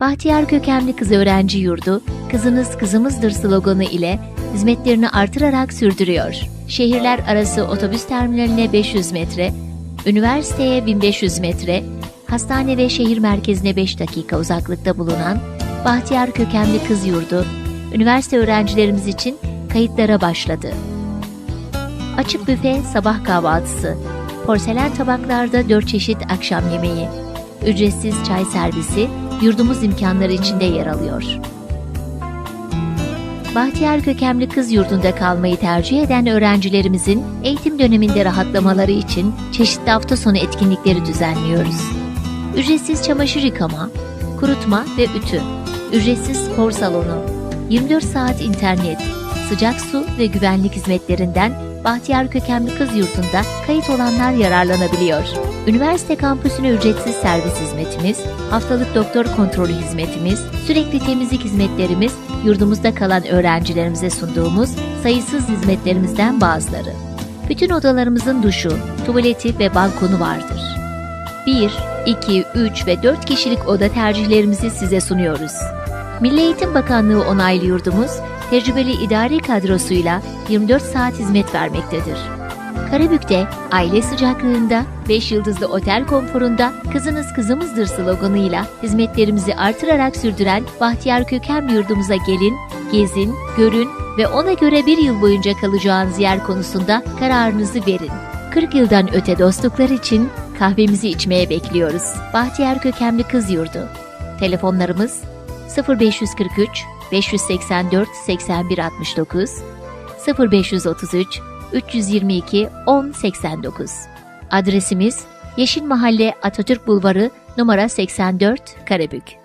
Bahtiyar Kökemli Kız Öğrenci Yurdu, Kızınız Kızımızdır sloganı ile hizmetlerini artırarak sürdürüyor. Şehirler arası otobüs terminaline 500 metre, üniversiteye 1500 metre, hastane ve şehir merkezine 5 dakika uzaklıkta bulunan Bahtiyar Kökemli Kız Yurdu, üniversite öğrencilerimiz için kayıtlara başladı. Açık büfe sabah kahvaltısı, porselen tabaklarda 4 çeşit akşam yemeği, ücretsiz çay servisi yurdumuz imkanları içinde yer alıyor. Bahtiyar Kökemli Kız Yurdu'nda kalmayı tercih eden öğrencilerimizin eğitim döneminde rahatlamaları için çeşitli hafta sonu etkinlikleri düzenliyoruz. Ücretsiz çamaşır yıkama, kurutma ve ütü, ücretsiz spor salonu, 24 saat internet, sıcak su ve güvenlik hizmetlerinden Bahtiyar Kökemli Kız Yurdu'nda kayıt olanlar yararlanabiliyor. Üniversite kampüsüne ücretsiz servis hizmetimiz, haftalık doktor kontrolü hizmetimiz, sürekli temizlik hizmetlerimiz yurdumuzda kalan öğrencilerimize sunduğumuz sayısız hizmetlerimizden bazıları. Bütün odalarımızın duşu, tuvaleti ve balkonu vardır. 1, 2, 3 ve 4 kişilik oda tercihlerimizi size sunuyoruz. Milli Eğitim Bakanlığı onaylı yurdumuz, tecrübeli idari kadrosuyla 24 saat hizmet vermektedir. Karabük'te aile sıcaklığında, 5 yıldızlı otel konforunda kızınız kızımızdır sloganıyla hizmetlerimizi artırarak sürdüren Bahtiyar Kökem yurdumuza gelin, gezin, görün ve ona göre bir yıl boyunca kalacağınız yer konusunda kararınızı verin. 40 yıldan öte dostluklar için kahvemizi içmeye bekliyoruz. Bahtiyar Kökemli Kız Yurdu. Telefonlarımız 0543 584 81 69 0533 322 1089 Adresimiz Yeşil Mahalle Atatürk Bulvarı numara 84 Karabük